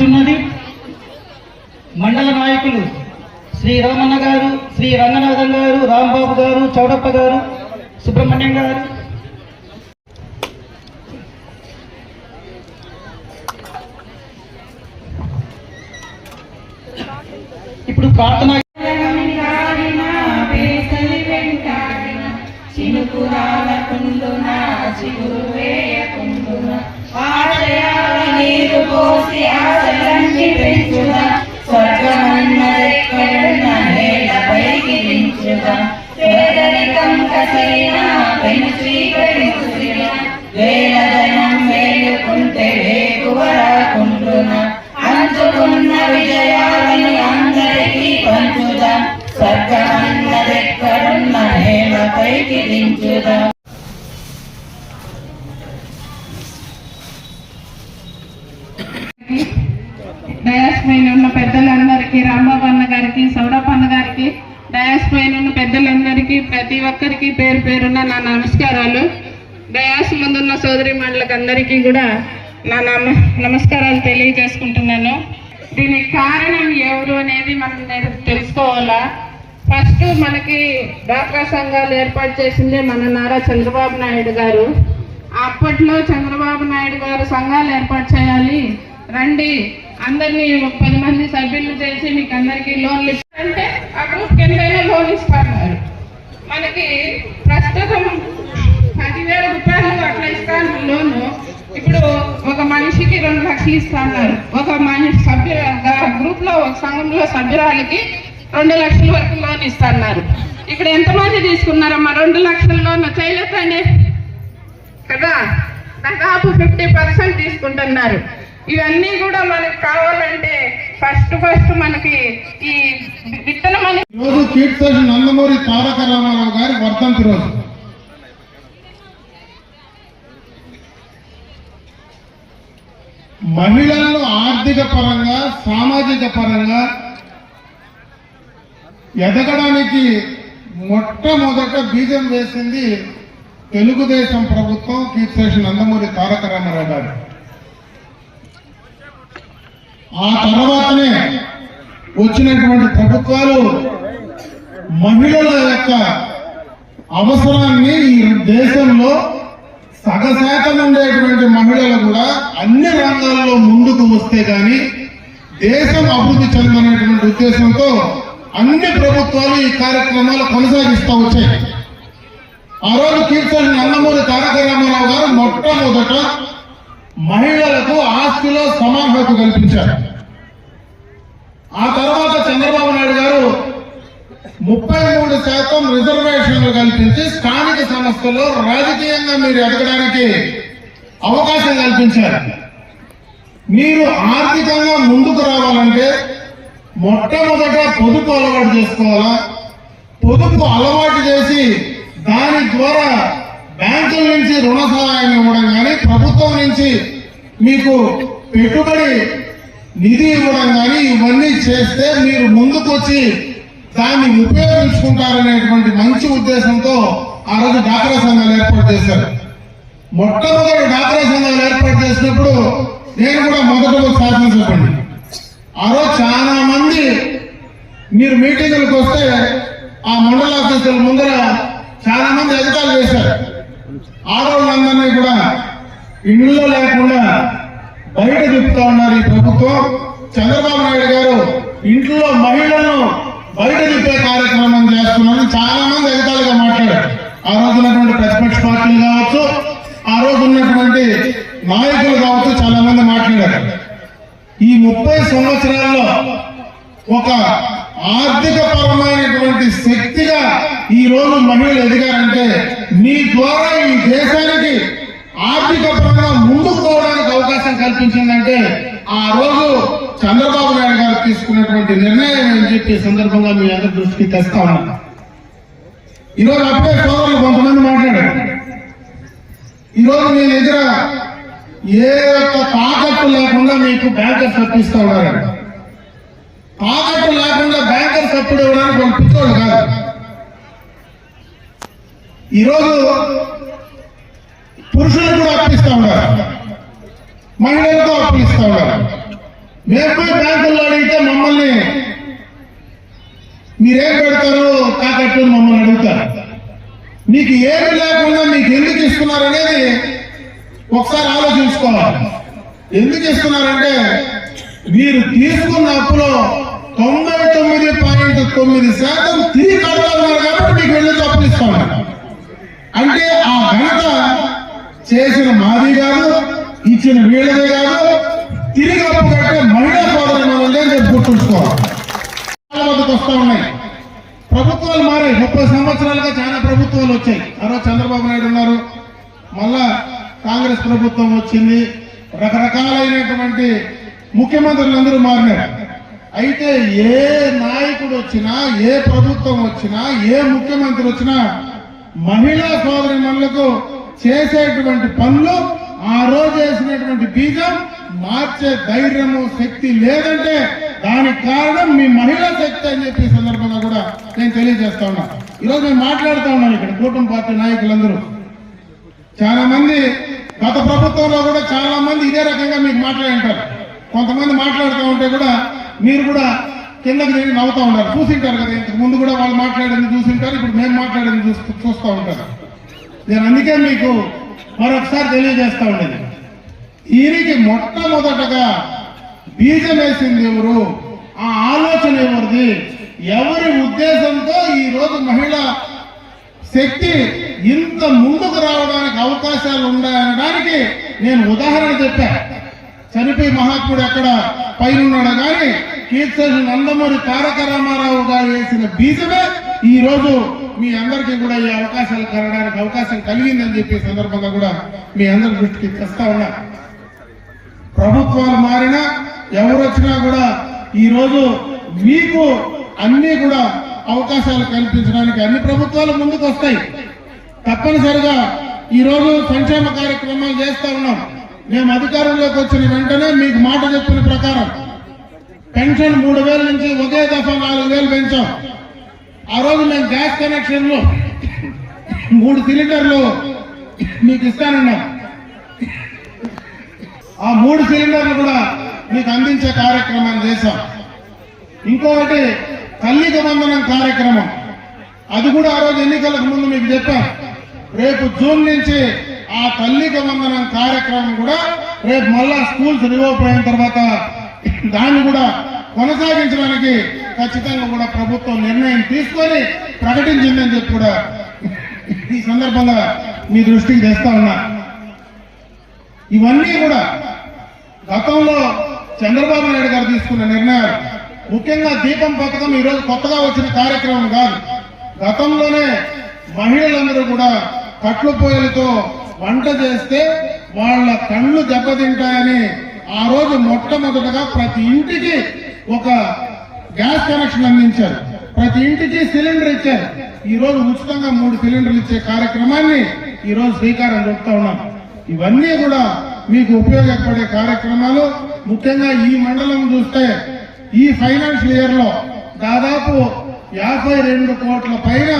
జరుగుతున్నది. మండల నాయకులు శ్రీ రామన్న గారు శ్రీ రంగనాథన్ గారు రాంబాబు గారు చౌడప్ప గారు సుబ్రహ్మణ్యం గారు. ఇప్పుడు ప్రార్థన వెంటాడిన పేసలి నా చిగురు. పైకి దించుదా డయాస్ పైన ఉన్న పెద్దలందరికీ రాంబాబన్న గారికి సౌడపన్న గారికి డయాస్ పైన ఉన్న పెద్దలందరికీ ప్రతి ఒక్కరికి పేరు పేరున్న నా నమస్కారాలు. డయాస్ ముందున్న సోదరి మండలకు అందరికీ కూడా నా నమ నమస్కారాలు తెలియజేసుకుంటున్నాను. దీనికి కారణం ఎవరు అనేది మనం నేను తెలుసుకోవాలా? ఫస్ట్ మనకి డాక్రా సంఘాలు ఏర్పాటు చేసిందే మన నారా చంద్రబాబు నాయుడు గారు. అప్పట్లో చంద్రబాబు నాయుడు గారు సంఘాలు ఏర్పాటు చేయాలి. రండి అందరినీ పది మంది సభ్యులు చేసి మీకు అందరికీ లోన్లు ఇస్తారంటే ఆ గ్రూప్ కిందైనా లోన్ ఇస్తున్నారు? మనకి ప్రస్తుతం పదివేల రూపాయలు అట్లా ఇస్తాను లోను. ఇప్పుడు ఒక మనిషికి రెండు లక్షలు ఇస్తున్నారు ఒక మనిషి సభ్యు గ్రూప్లో ఒక సంఘంలో సభ్యురాలకి రెండు లక్షల వరకు లోన్ ఇస్తున్నారు. ఇక్కడ ఎంతమంది తీసుకున్నారమ్మా? రెండు లక్షల లోన్ చేయలేదండి కదా? దాదాపు ఫిఫ్టీ పర్సెంట్ తీసుకుంటున్నారు. ఇవన్నీ కూడా మనకు కావాలంటే ఫస్ట్ ఫస్ట్ మనకి ఈ విత్తనం అనేది ఈరోజు కీర్తన నందమూరి తారక రామారావు గారి వర్ధంతి రోజు. మహిళలను ఆర్థిక పరంగా సామాజిక పరంగా ఎదగడానికి మొట్టమొదట బీజం వేసింది తెలుగుదేశం ప్రభుత్వం కీర్తేషన్ నందమూరి తారక రామారావు గారు. ఆ తర్వాతనే వచ్చినటువంటి ప్రభుత్వాలు మహిళల యొక్క అవసరాన్ని ఈ దేశంలో సగశాతం ఉండేటువంటి మహిళలు కూడా అన్ని రంగాల్లో ముందుకు వస్తే కానీ దేశం అభివృద్ధి చెందనేటువంటి ఉద్దేశంతో అన్ని ప్రభుత్వాలు ఈ కార్యక్రమాలు కొనసాగిస్తూ వచ్చాయి. ఆ రోజు కీర్తన నందమూరి తారక రామారావు గారు మొట్టమొదట మహిళలకు ఆస్తిలో సమాన హక్కు కల్పించారు. ఆ తర్వాత చంద్రబాబు నాయుడు గారు ముప్పై మూడు శాతం రిజర్వేషన్లు కల్పించి స్థానిక సంస్థలో రాజకీయంగా మీరు ఎదగడానికి అవకాశం కల్పించారు. మీరు ఆర్థికంగా ముందుకు రావాలంటే మొట్టమొదట పొదుపు అలవాటు చేసుకోవాలా? పొదుపు అలవాటు చేసి దాని ద్వారా బ్యాంకుల నుంచి రుణ సహాయం ఇవ్వడం కానీ ప్రభుత్వం నుంచి మీకు పెట్టుబడి నిధి ఇవ్వడం కానీ ఇవన్నీ చేస్తే మీరు ముందుకొచ్చి దాన్ని ఉపయోగించుకుంటారనేటువంటి మంచి ఉద్దేశంతో ఆ రోజు డాక్రా సంఘాలు ఏర్పాటు చేశారు. మొట్టమొదటి డాక్రా సంఘాలు ఏర్పాటు చేసినప్పుడు నేను కూడా మొదట సాధించకండి ఆ రోజు చాలా మంది మీరు మీటింగులకు వస్తే ఆ మండల ఆఫీసుల ముందర చాలా మంది అధికారులు చేశారు ఆడవాళ్ళందరినీ కూడా ఇంట్లో లేకుండా బయట తిప్పుతా ఉన్నారు ఈ ప్రభుత్వం. చంద్రబాబు నాయుడు గారు ఇంట్లో మహిళలను బయట తిప్పే కార్యక్రమం చేస్తున్నారని చాలా మంది అధికారులుగా మాట్లాడారు. ఆ రోజు ఉన్నటువంటి ప్రతిపక్ష పార్టీలు కావచ్చు ఆ రోజు ఉన్నటువంటి నాయకులు కావచ్చు చాలా మంది మాట్లాడారు. ఈ ముప్పై సంవత్సరాల్లో ఒక ఆర్థిక పరమైనటువంటి శక్తిగా ఈ రోజు మహిళలు ఎదిగారంటే మీ ద్వారా ఈ దేశానికి ఆర్థిక పరంగా ముందుకు పోవడానికి అవకాశం కల్పించిందంటే ఆ రోజు చంద్రబాబు నాయుడు గారు తీసుకున్నటువంటి నిర్ణయం అని చెప్పి సందర్భంగా మీ అందరి దృష్టికి తెస్తా ఉన్నా. ఈరోజు అప్పుడే సోదరులు కొంతమంది మాట్లాడారు. ఈరోజు మీ ఎదుర ఏ ఒక్క తాకట్టు లేకుండా మీకు బ్యాంకర్స్ అప్పిస్తా ఉన్నారు. తాకట్టు లేకుండా బ్యాంకర్స్ తప్పుడు ఇవ్వడానికి వాళ్ళు పిచ్చోడు కాదు. ఈరోజు పురుషులు కూడా అప్పిస్తా ఉన్నారు మహిళలతో అప్పులు ఉన్నారు. మేము బ్యాంకుల్లో అడిగితే మమ్మల్ని మీరేం పెడతారు తాకట్టు మమ్మల్ని అడుగుతారు. మీకు ఏమి లేకుండా మీకు ఎందుకు ఇస్తున్నారు అనేది ఒకసారి ఆలోచించుకోవాలి ఎందుకు ఇస్తున్నారంటే మీరు తీసుకున్న అప్పులో తొంభై తొమ్మిది పాయింట్ తొమ్మిది శాతం తిరిగి కడుతున్నారు కాబట్టి మీకు వెళ్ళి అప్పులు ఇస్తున్నారు అంటే ఆ ఘనత చేసిన మాది కాదు ఇచ్చిన వీళ్ళదే కాదు తిరిగి అప్పు కట్టే మహిళా సోదరులే మనల్ని గుర్తుంచుకోవాలి. వద్దకు వస్తా ఉన్నాయి. ప్రభుత్వాలు మారాయి. ముప్పై సంవత్సరాలుగా చాలా ప్రభుత్వాలు వచ్చాయి. ఆ చంద్రబాబు నాయుడు ఉన్నారు. కాంగ్రెస్ ప్రభుత్వం వచ్చింది. రకరకాలైనటువంటి ముఖ్యమంత్రులందరూ మారినారు. అయితే ఏ నాయకుడు వచ్చినా ఏ ప్రభుత్వం వచ్చినా ఏ ముఖ్యమంత్రి వచ్చినా మహిళా సోదరి మనులకు చేసేటువంటి పనులు ఆ రోజు వేసినటువంటి బీజం మార్చే ధైర్యము శక్తి లేదంటే దానికి కారణం మీ మహిళా శక్తి అని చెప్పి సందర్భంగా కూడా నేను తెలియజేస్తా ఉన్నా. ఈరోజు మేము మాట్లాడుతూ ఉన్నాం ఇక్కడ కూటమి పార్టీ నాయకులందరూ. చాలా మంది గత ప్రభుత్వంలో కూడా చాలా మంది ఇదే రకంగా మీకు మాట్లాడింటారు కొంతమంది మాట్లాడుతూ ఉంటే కూడా మీరు కూడా కిందకి దిగి నవ్వుతూ ఉంటారు. చూసింటారు కదా ఇంతకు ముందు కూడా వాళ్ళు మాట్లాడింది చూసింటారు ఇప్పుడు మేము మాట్లాడింది చూస్తూ చూస్తూ ఉంటారు. నేను అందుకే మీకు మరొకసారి తెలియజేస్తూ ఉండేది. దీనికి మొట్టమొదటగా బీజం వేసింది ఎవరు? ఆ ఆలోచన ఎవరిది? ఎవరి ఉద్దేశంతో ఈ రోజు మహిళ శక్తి ఇంత ముందుకు రావడానికి అవకాశాలు ఉన్నాయనడానికి నేను ఉదాహరణ చెప్పాను చనిపోయి మహాత్ముడు ఎక్కడ? పైన కానీ కీర్తన నందమూరి తారక రామారావు గారు వేసిన బీజమే ఈ రోజు మీ అందరికీ కూడా ఈ అవకాశాలు కలగడానికి అవకాశం కలిగిందని చెప్పి సందర్భంగా కూడా మీ అందరి దృష్టికి తెస్తా ఉన్నా. ప్రభుత్వాలు మారినా ఎవరు వచ్చినా కూడా ఈ రోజు మీకు అన్ని కూడా అవకాశాలు కల్పించడానికి అన్ని ప్రభుత్వాలు ముందుకు వస్తాయి తప్పనిసరిగా ఈరోజు సంక్షేమ కార్యక్రమాలు చేస్తా ఉన్నాం. మేము అధికారంలోకి వచ్చిన వెంటనే మీకు మాట చెప్పిన ప్రకారం పెన్షన్ మూడు వేల నుంచి ఒకే దఫా నాలుగు వేలు పెంచాం. ఆ రోజు మేము గ్యాస్ కనెక్షన్లు మూడు సిలిండర్లు మీకు ఇస్తానన్నాం. ఆ మూడు సిలిండర్లు కూడా మీకు అందించే కార్యక్రమాన్ని చేశాం. ఇంకొకటి తల్లికి వందనం కార్యక్రమం. అది కూడా ఆ రోజు ఎన్నికలకు ముందు మీకు చెప్పాం. రేపు జూన్ నుంచి ఆ తల్లికి వందనం కార్యక్రమం కూడా రేపు మళ్ళా స్కూల్స్ రివోప్ అయిన తర్వాత దాన్ని కూడా కొనసాగించడానికి ఖచ్చితంగా కూడా ప్రభుత్వం నిర్ణయం తీసుకొని ప్రకటించిందని చెప్పి కూడా ఈ సందర్భంగా మీ దృష్టికి తెస్తా ఉన్నా. ఇవన్నీ కూడా గతంలో చంద్రబాబు నాయుడు గారు తీసుకున్న నిర్ణయాలు. ముఖ్యంగా దీపం పథకం ఈరోజు కొత్తగా వచ్చిన కార్యక్రమం కాదు. గతంలోనే మహిళలందరూ కూడా కట్లు పొయ్యలతో వంట చేస్తే వాళ్ళ కళ్ళు దెబ్బతింటాయని ఆ రోజు మొట్టమొదటగా ప్రతి ఇంటికి ఒక గ్యాస్ కనెక్షన్ అందించారు. ప్రతి ఇంటికి సిలిండర్ ఇచ్చారు. ఈ రోజు ఉచితంగా మూడు సిలిండర్లు ఇచ్చే కార్యక్రమాన్ని ఈ రోజు శ్రీకారం చుడతా ఉన్నాం. ఇవన్నీ కూడా మీకు ఉపయోగపడే కార్యక్రమాలు. ముఖ్యంగా ఈ మండలం చూస్తే ఈ ఫైనాన్షియల్ ఇయర్లో దాదాపు యాభై రెండు కోట్ల పైన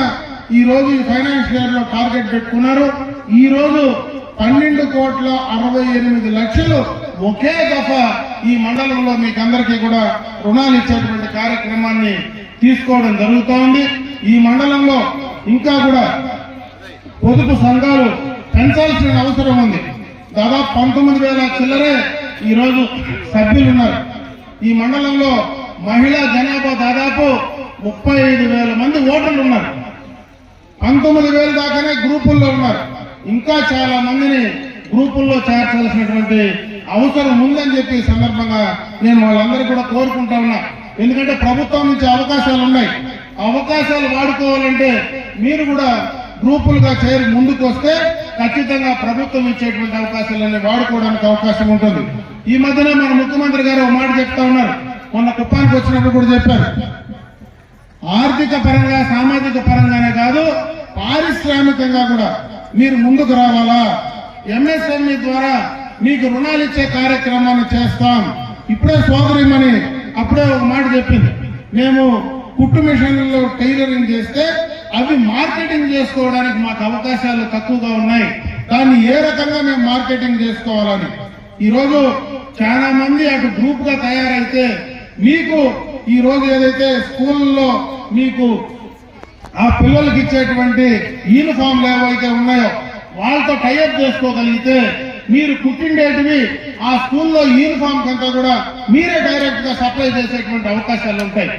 ఈ రోజు ఫైనాన్స్లో టార్గెట్ పెట్టుకున్నారు. ఈ రోజు పన్నెండు కోట్ల అరవై ఎనిమిది లక్షలు ఒకే దఫా ఈ మండలంలో మీకు అందరికీ కూడా రుణాలు ఇచ్చేటువంటి కార్యక్రమాన్ని తీసుకోవడం జరుగుతూ ఉంది. ఈ మండలంలో ఇంకా కూడా పొదుపు సంఘాలు పెంచాల్సిన అవసరం ఉంది. దాదాపు పంతొమ్మిది వేల చిల్లరే ఈరోజు సభ్యులున్నారు సభ్యులు ఉన్నారు. ఈ మండలంలో మహిళా జనాభా దాదాపు ముప్పై ఐదు వేల మంది ఓటర్లు ఉన్నారు. పంతొమ్మిది వేల దాకానే గ్రూపుల్లో ఉన్నారు. ఇంకా చాలా మందిని గ్రూపుల్లో చేర్చాల్సినటువంటి అవసరం ఉందని చెప్పి సందర్భంగా నేను వాళ్ళందరూ కూడా కోరుకుంటా ఉన్నా. ఎందుకంటే ప్రభుత్వం నుంచి అవకాశాలు ఉన్నాయి. అవకాశాలు వాడుకోవాలంటే మీరు కూడా గ్రూపులుగా చేరి ముందుకు వస్తే ఖచ్చితంగా ప్రభుత్వం ఇచ్చేటువంటి అవకాశాలన్నీ వాడుకోవడానికి అవకాశం ఉంటుంది. ఈ మధ్యన మన ముఖ్యమంత్రి గారు ఒక మాట చెప్తా ఉన్నారు. మొన్న కుప్పానికి వచ్చినప్పుడు కూడా చెప్పారు. ఆర్థిక పరంగా సామాజిక పరంగానే కాదు పారిశ్రామికంగా కూడా మీరు ముందుకు రావాలా? ఎంఎస్ఎంఈ ద్వారా మీకు రుణాలు ఇచ్చే కార్యక్రమాన్ని చేస్తాం. ఇప్పుడే సోదరిమని అప్పుడే ఒక మాట చెప్పింది. మేము కుట్టు మిషన్లలో టైలరింగ్ చేస్తే అవి మార్కెటింగ్ చేసుకోవడానికి మాకు అవకాశాలు తక్కువగా ఉన్నాయి. దాన్ని ఏ రకంగా మేము మార్కెటింగ్ చేసుకోవాలని? ఈరోజు చాలా మంది అటు గ్రూప్గా తయారైతే మీకు ఈ రోజు ఏదైతే స్కూల్లో మీకు ఆ పిల్లలకి ఇచ్చేటువంటి యూనిఫామ్లు ఏవైతే ఉన్నాయో వాళ్ళతో టైఅప్ చేసుకోగలిగితే మీరు కుట్టిండేటివి ఆ స్కూల్లో యూనిఫామ్ కంతా కూడా మీరే డైరెక్ట్గా సప్లై చేసేటువంటి అవకాశాలు ఉంటాయి.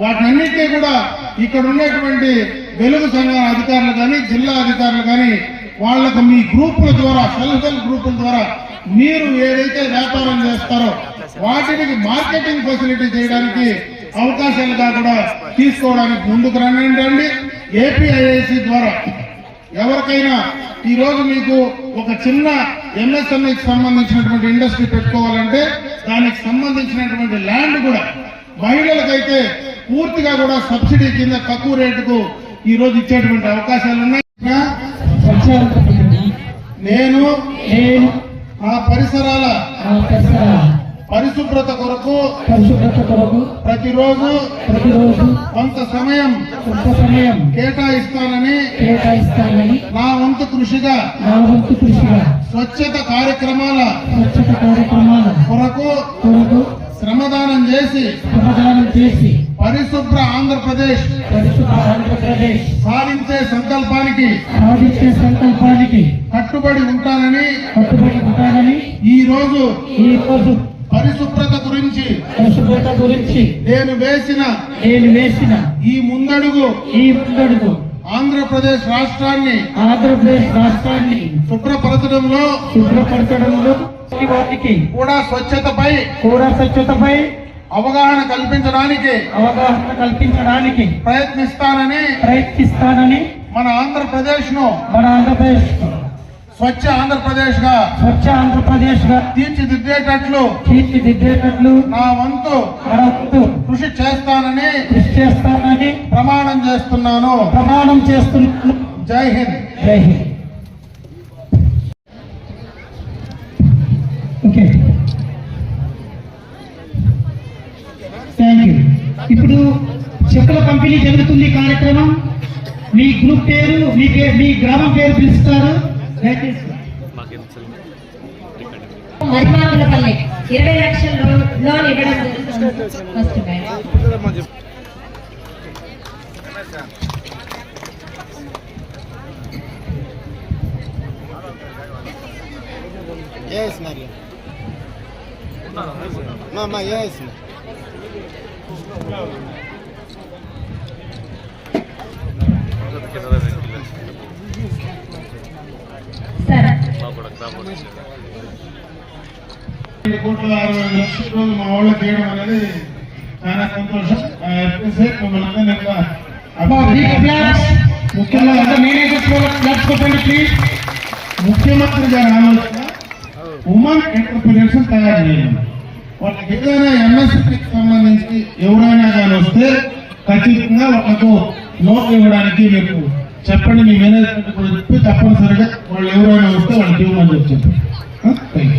వాటినన్నింటినీ కూడా ఇక్కడ ఉన్నటువంటి వెలుగు సంఘం అధికారులు కానీ జిల్లా అధికారులు కానీ వాళ్ళకు మీ గ్రూపుల ద్వారా సెల్ఫ్ హెల్ప్ గ్రూపుల ద్వారా మీరు ఏదైతే వ్యాపారం చేస్తారో వాటికి మార్కెటింగ్ ఫెసిలిటీ చేయడానికి అవకాశాలుగా కూడా తీసుకోవడానికి ముందుకు రండి ఏపీఐఐసి ద్వారా ఎవరికైనా ఈ రోజు మీకు ఒక చిన్న ఎంఎస్ఎంఈకి సంబంధించినటువంటి ఇండస్ట్రీ పెట్టుకోవాలంటే దానికి సంబంధించినటువంటి ల్యాండ్ కూడా మహిళలకైతే పూర్తిగా కూడా సబ్సిడీ కింద తక్కువ రేటుకు ఈ రోజు ఇచ్చేటువంటి అవకాశాలు ఉన్నాయి. నేను నేను ఆ పరిసరాల ఆ పరిసరాల పరిశుభ్రత కొరకు పరిశుభ్రత కొరకు ప్రతిరోజు ప్రతిరోజు కొంత సమయం కొంత సమయం కేటాయిస్తానని కేటాయిస్తానని నా వంతు కృషిగా నా వంతు కృషిగా స్వచ్ఛత కార్యక్రమాల స్వచ్ఛత కార్యక్రమాల కొరకు కొరకు శ్రమదానం చేసి శ్రమదానం చేసి పరిశుభ్ర ఆంధ్రప్రదేశ్ పరిశుభ్ర ఆంధ్రప్రదేశ్ సాధించే సంకల్పానికి సాధించే సంకల్పానికి కట్టుబడి ఉంటానని కట్టుబడి ఉంటానని ఈ రోజు ఈ రోజు పరిశుభ్రత గురించి పరిశుభ్రత గురించి నేను వేసిన నేను వేసిన ఈ ముందడుగు ఈ ముందడుగు ఆంధ్రప్రదేశ్ రాష్ట్రాన్ని ఆంధ్రప్రదేశ్ రాష్ట్రాన్ని శుభ్రపరచడంలో శుభ్రపరచడంలో వాటికి కూడా స్వచ్ఛతపై కూడా స్వచ్ఛతపై అవగాహన కల్పించడానికి అవగాహన కల్పించడానికి ప్రయత్నిస్తానని ప్రయత్నిస్తానని మన ఆంధ్రప్రదేశ్ను మన ఆంధ్రప్రదేశ్ స్వచ్ఛ ఆంధ్రప్రదేశ్గా స్వచ్ఛ ఆంధ్రప్రదేశ్గా తీర్చిదిద్దేటట్లు తీర్చిదిద్దేటట్లు నా వంతు కృషి చేస్తానని కృషి చేస్తానని ప్రమాణం చేస్తున్నాను. ప్రమాణం చేస్తున్నాను జై హింద్. జై హింద్. ఓకే. థ్యాంక్ యూ ఇప్పుడు చెక్కుల పంపిణీ జరుగుతుంది కార్యక్రమం. మీ గ్రూప్ పేరు మీ పేరు మీ గ్రామం పేరు పిలుస్తారు. దయచేసి మరిమాకులపల్లి ఇరవై లక్షల లోన్ ఇవ్వడం జరుగుతుంది first bank Yes, Maria. Mama, yes. Sir ఐదు కోట్ల అరవై లక్షల రోజు మా వాళ్ళకి చేయడం అనేది చాలా సంతోషం. ఆ, ఎంతసేపు మిమ్మల్ని అందరినీ కూడా అభినందిస్తున్నాను. ముఖ్యంగా ప్లీజ్ ముఖ్యమంత్రి గారి ఆలోచన ఉమెన్ ఎంటర్ప్రినర్స్ తయారు చేయడం. వాళ్ళకి ఏదైనా ఎంఎస్పీకి సంబంధించి ఎవరైనా కానీ వస్తే ఖచ్చితంగా వాళ్ళకు లోన్ ఇవ్వడానికి మీకు చెప్పండి మీ మేనేజ్మెంట్ కూడా చెప్పి తప్పనిసరిగా వాళ్ళు ఎవరైనా వస్తే వాళ్ళకి ఇవ్వమని చెప్పి చెప్పండి.